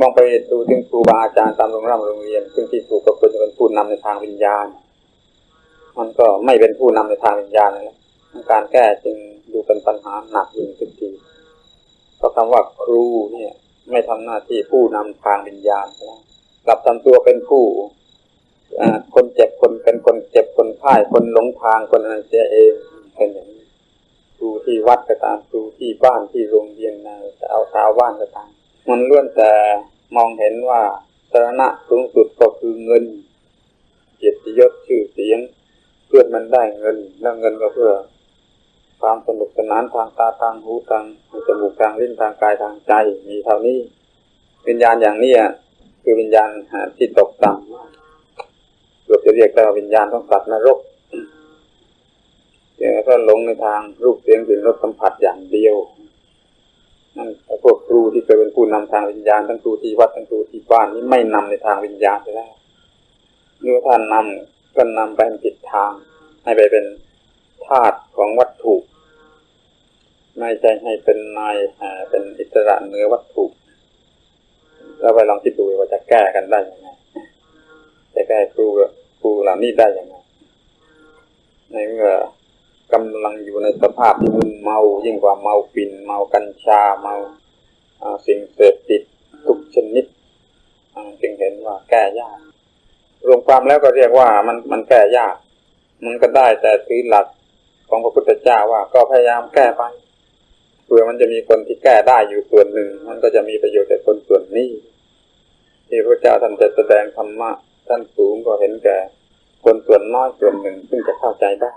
มองไปดูถึงครูบาอาจารย์ตามโรงเรียนโรงเรียน ซึ่งที่ถูกก็ควรจะเป็นผู้นำในทางวิญญาณ มันก็ไม่เป็นผู้นำในทางวิญญาณเลยนะการแก้จึงดูเป็นปัญหาหนักยิ่งทุกทีเพราะคำว่าครูเนี่ยไม่ทำหน้าที่ผู้นำทางวิญญาณนะกลับทำตัวเป็นผู้อคนเจ็บคนเป็นคนเจ็บคนพ่ายคนหลงทางคนอะไรเสียเองเป็นอย่างนี้ครูที่วัดก็ตามครูที่บ้านที่โรงเรียนนะจะเอาชาวบ้านก็ตาม มันล้วนแต่มองเห็นว่าสาระสูงสุดก็คือเงินเกียรติยศชื่อเสียง เพื่อนมันได้เงินแล้วเงินก็เพื่อ ความสนุกสนานทางตาทางหูทางจมูกทางลิ้นทางกายทางใจ มีเท่านี้วิญญาณอย่างนี้คือวิญญาณที่ตกต่ำเกือบจะเรียกได้ว่าวิญญาณของสัตว์นรกเนี่ยก็หลงในทางรูปเสียงกลิ่นรสสัมผัสอย่างเดียว เคยเป็นผู้นำทางวิญญาณทั้งครูที่วัดทั้งครูที่บ้านนี่ไม่นำในทางวิญญาณไปแล้วเมื่อท่านนำก็นำไปผิดทาง ให้ไปเป็นธาตุของวัตถุ ไม่ใช่ให้เป็นนายเป็นอิสระเหนือวัตถุแล้วไปลองคิดดูว่าจะแก้กันได้ยังไงจะแก้ครูครูเหล่านี้ได้ยังไงในเมื่อกำลังอยู่ในสภาพที่มึนเมายิ่งกว่าเมาฝิ่นเมากัญชาเมา สิ่งเสพติดทุกชนิดจึงเห็นว่าแก้ยาก รวมความแล้วก็เรียกว่ามันมันแก้ยาก มันก็ได้แต่ถือหลักของพระพุทธเจ้าว่าก็พยายามแก้ไปเผื่อมันจะมีคนที่แก้ได้อยู่ส่วนหนึ่ง มันก็จะมีประโยชน์แก่คนส่วนนี้ที่พระเจ้าท่านจะแสดงธรรมะท่านสูงก็เห็นแก่คนส่วนน้อยส่วนหนึ่งซึ่งจะเข้าใจได้